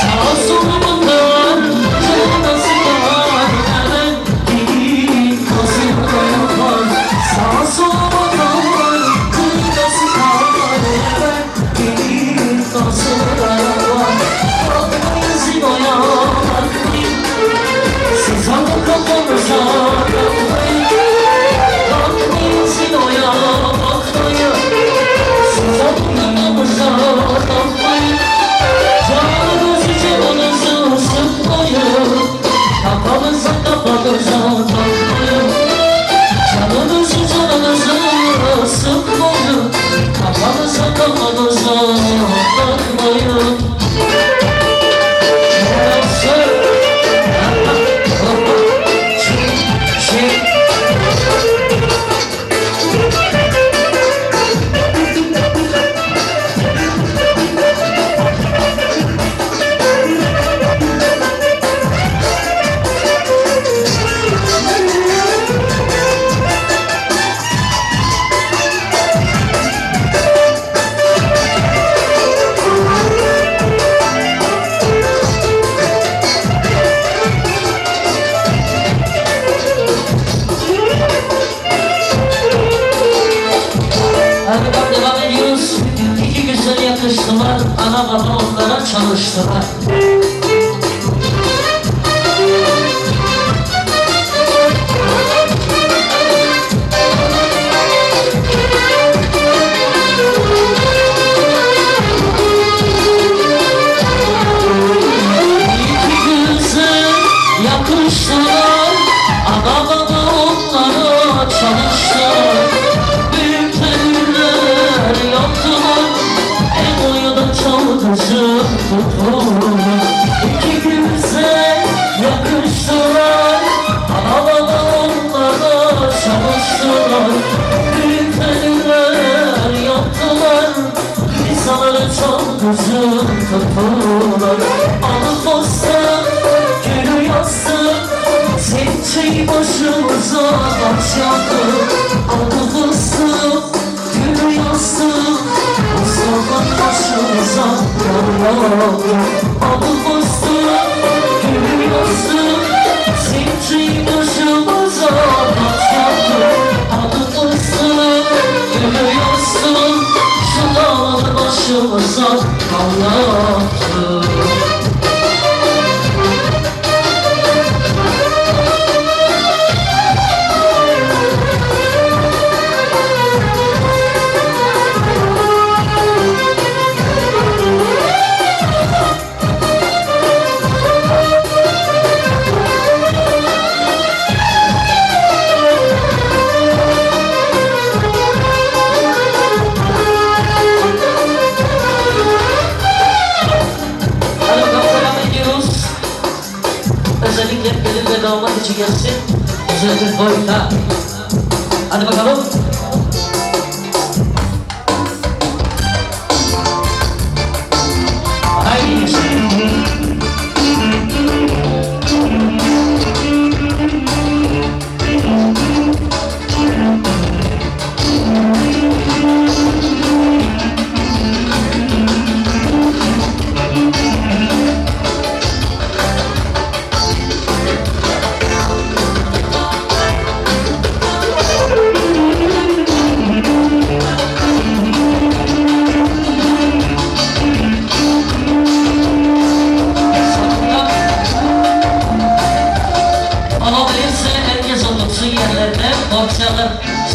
Sağ olsun corazón. Kriterler yaptılar. İnsanları çok uzun tuttular Alıp olsa gülü yassı Zinçeyi başımıza açadı Alıp olsa gülü yassı Uzunlar uzat Allah'ım oyna. Hadi bakalım. Haydi.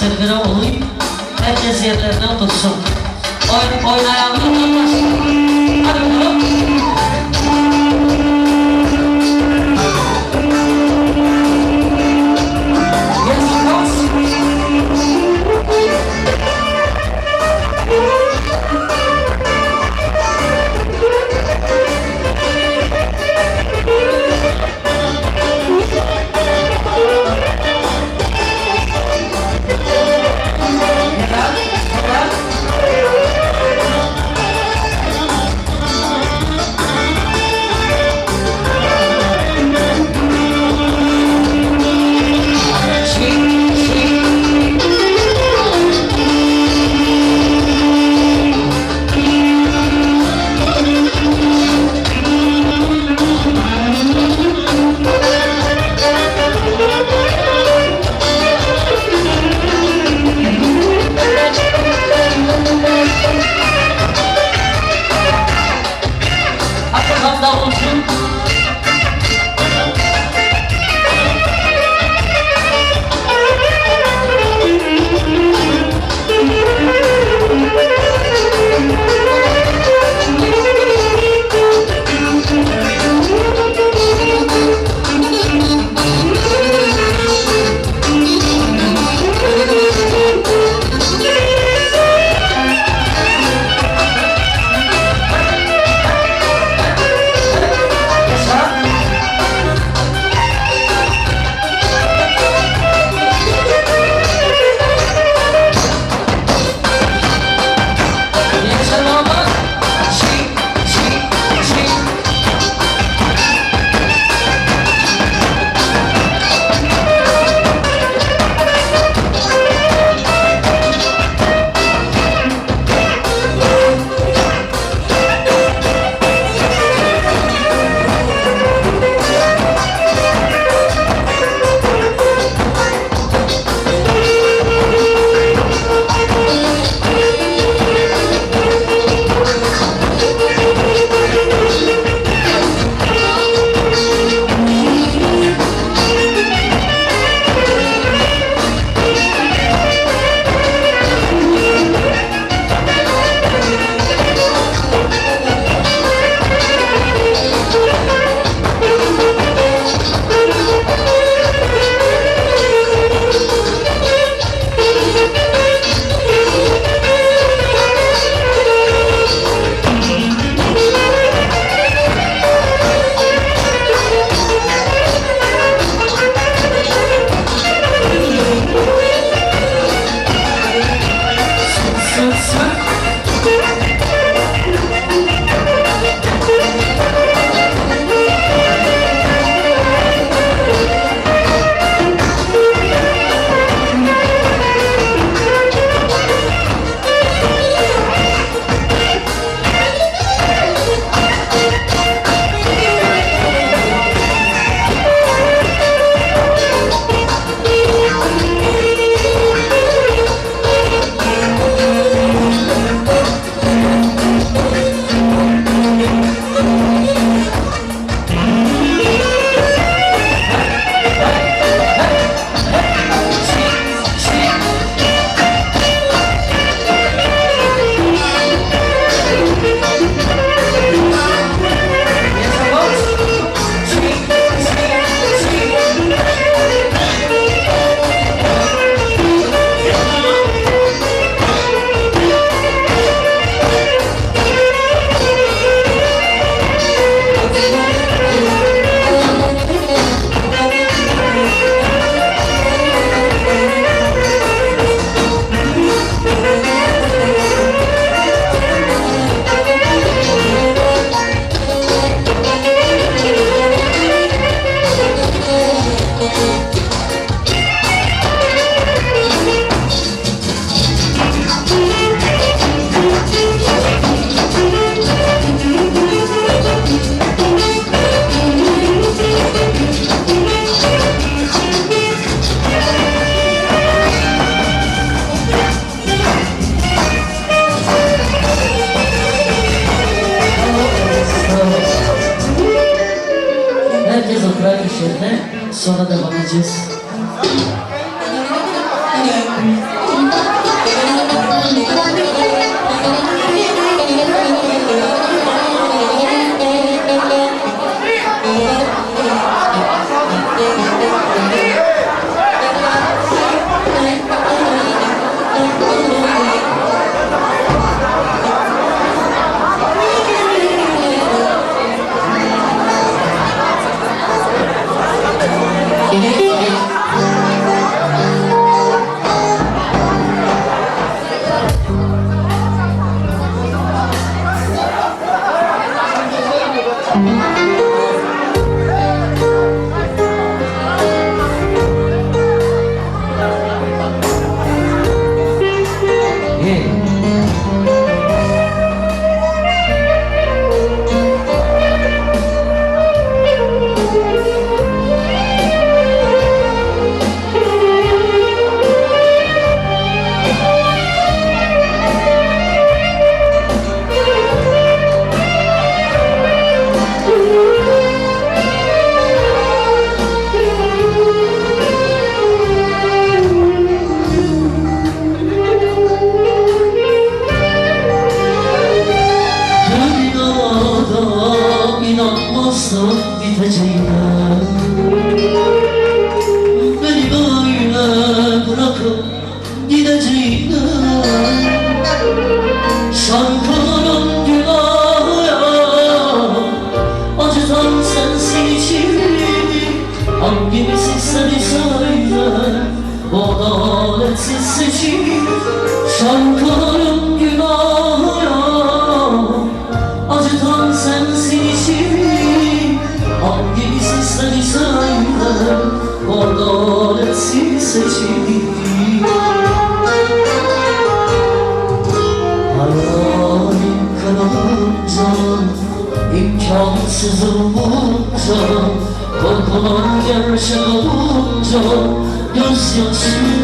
Servire olayım, herkes yerlerine otursun. Oyn, başlasın. Hadi bakalım. sensiz seçim Şarkıların günahı ya Acıtan sensin içimi Al gibi sesleri söyle Adaletsiz seçim Hayalim kırılınca İmkansız olunca Korkulan gerçek olunca Gözyaşım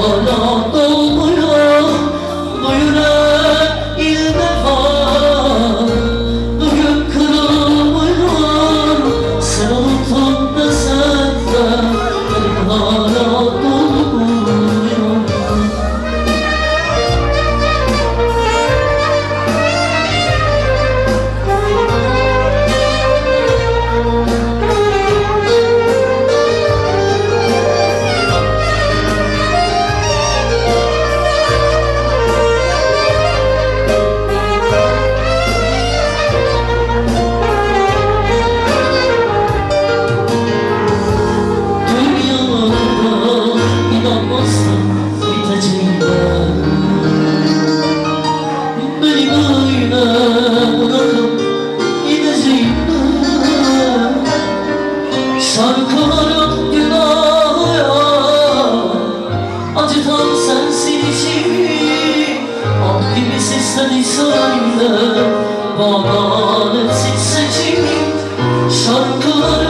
হলো sen İsa'yla Bana nasip seçim şarkıları